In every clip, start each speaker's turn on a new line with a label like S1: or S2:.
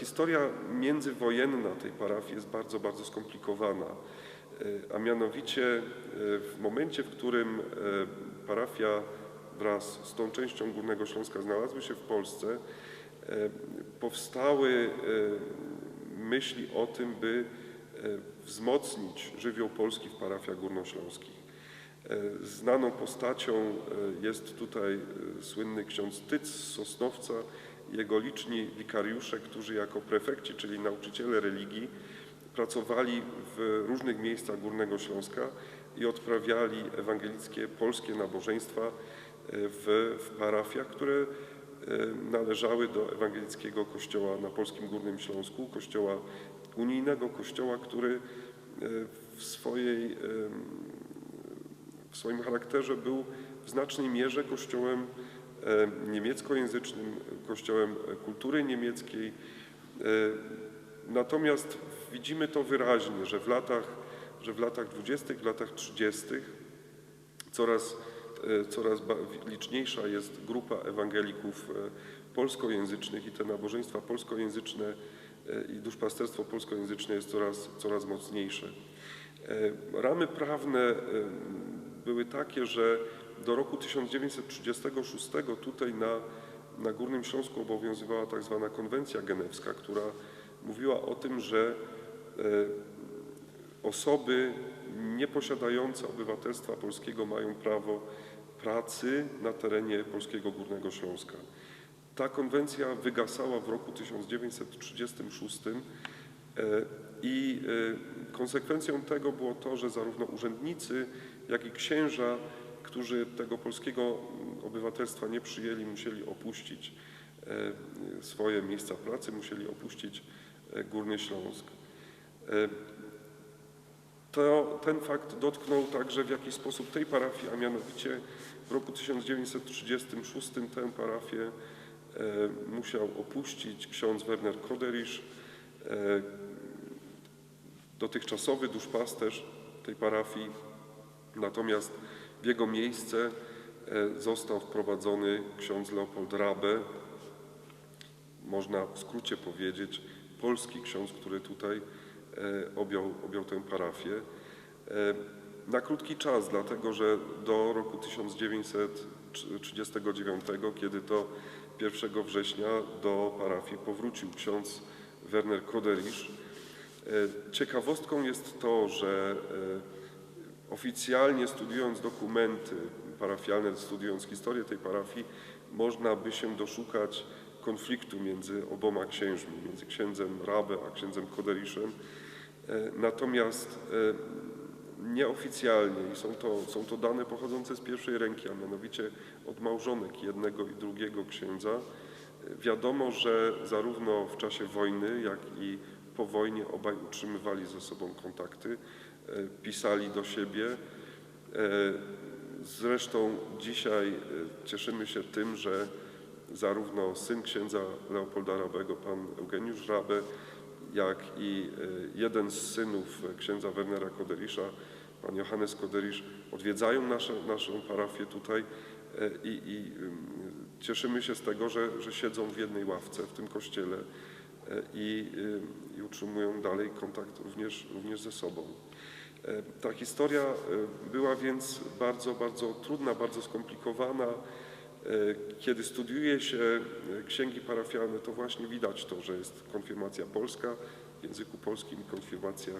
S1: historia międzywojenna tej parafii jest bardzo, bardzo skomplikowana. E, A mianowicie e, w momencie, w którym e, parafia wraz z tą częścią Górnego Śląska znalazły się w Polsce, powstały myśli o tym, by wzmocnić żywioł polski w parafiach górnośląskich. Znaną postacią jest tutaj słynny ksiądz Tyc z Sosnowca jego liczni wikariusze, którzy jako prefekci, czyli nauczyciele religii, pracowali w różnych miejscach Górnego Śląska i odprawiali ewangelickie polskie nabożeństwa e, w, w parafiach, które e, należały do ewangelickiego kościoła na Polskim Górnym Śląsku, kościoła unijnego, kościoła, który e, w swojej w swoim charakterze był w znacznej mierze kościołem niemieckojęzycznym, kościołem e, kultury niemieckiej. E, Natomiast widzimy to wyraźnie, że w latach, że w latach 20., w latach 30. coraz, e, coraz liczniejsza jest grupa ewangelików e, polskojęzycznych i te nabożeństwa polskojęzyczne e, i duszpasterstwo polskojęzyczne jest coraz, coraz mocniejsze. E, Ramy prawne e, były takie, że do roku 1936 tutaj na, na Górnym Śląsku obowiązywała tak zwana konwencja genewska, która mówiła o tym, że e, osoby nieposiadające obywatelstwa polskiego mają prawo pracy na terenie polskiego Górnego Śląska. Ta konwencja wygasała w roku 1936 e, i e, konsekwencją tego było to, że zarówno urzędnicy, jak i księża, którzy tego polskiego obywatelstwa nie przyjęli, musieli opuścić e, swoje miejsca pracy, musieli opuścić e, Górny Śląsk. E, To, ten fakt dotknął także w jakiś sposób tej parafii, a mianowicie w roku 1936 tę parafię musiał opuścić ksiądz Werner Koderisz, dotychczasowy duszpasterz tej parafii, natomiast w jego miejsce e, został wprowadzony ksiądz Leopold Rabe, można w skrócie powiedzieć, polski ksiądz, który tutaj e, objął, objął tę parafię. E, Na krótki czas, dlatego że do roku 1939, kiedy to 1 września do parafii powrócił ksiądz Werner Koderisz. Ciekawostką jest to, że oficjalnie studiując dokumenty parafialne, studiując historię tej parafii, można by się doszukać konfliktu między oboma księżmi, między księdzem Rabę a księdzem Koderiszem. E, Natomiast e, nieoficjalnie, i są to, są to dane pochodzące z pierwszej ręki, a mianowicie od małżonek jednego i drugiego księdza, e, wiadomo, że zarówno w czasie wojny, jak i po wojnie obaj utrzymywali ze sobą kontakty, e, pisali do siebie. E, Zresztą dzisiaj e, cieszymy się tym, że zarówno syn księdza Leopolda Rabego, pan Eugeniusz Rabe, jak i jeden z synów księdza Wernera Koderisza, pan Johannes Koderisz, odwiedzają nasze, naszą parafię tutaj i, i ym, cieszymy się z tego, że, że siedzą w jednej ławce w tym kościele i, ym, i utrzymują dalej kontakt również, również ze sobą. E, Ta historia e, była więc bardzo, bardzo trudna, bardzo skomplikowana. E, Kiedy studiuje się e, księgi parafialne, to właśnie widać to, że jest konfirmacja polska w języku polskim i konfirmacja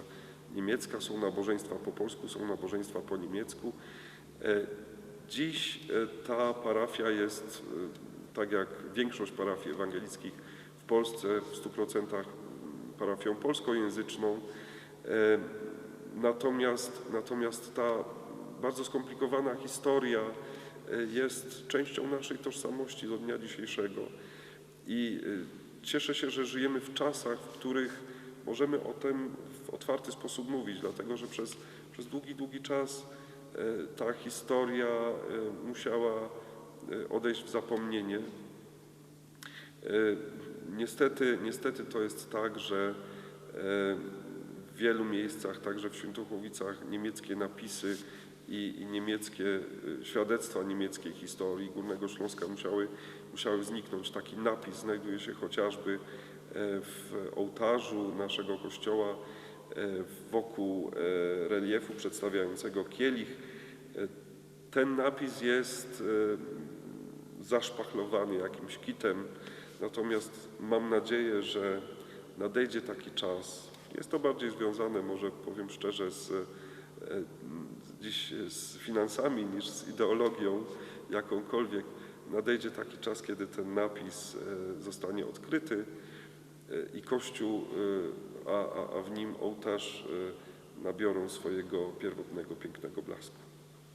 S1: niemiecka. Są nabożeństwa po polsku, są nabożeństwa po niemiecku. E, Dziś e, ta parafia jest, e, tak jak większość parafii ewangelickich Polsce, w 100% parafią polskojęzyczną. E, Natomiast, natomiast ta bardzo skomplikowana historia e, jest częścią naszej tożsamości do dnia dzisiejszego. I e, cieszę się, że żyjemy w czasach, w których możemy o tym w otwarty sposób mówić, dlatego że przez, przez długi, długi czas ta historia musiała odejść w zapomnienie. E, Niestety, niestety to jest tak, że e, w wielu miejscach, także w Świętochowicach, niemieckie napisy i, i niemieckie e, świadectwa niemieckiej historii Górnego Śląska musiały, musiały zniknąć. Taki napis znajduje się chociażby w ołtarzu naszego kościoła e, wokół e, reliefu przedstawiającego kielich. E, Ten napis jest e, zaszpachlowany jakimś kitem, natomiast mam nadzieję, że nadejdzie taki czas. Jest to bardziej związane, może powiem szczerze, z, e, dziś z finansami niż z ideologią jakąkolwiek. Nadejdzie taki czas, kiedy ten napis e, zostanie odkryty e, i Kościół, a, a, a w nim ołtarz nabiorą swojego pierwotnego, pięknego blasku.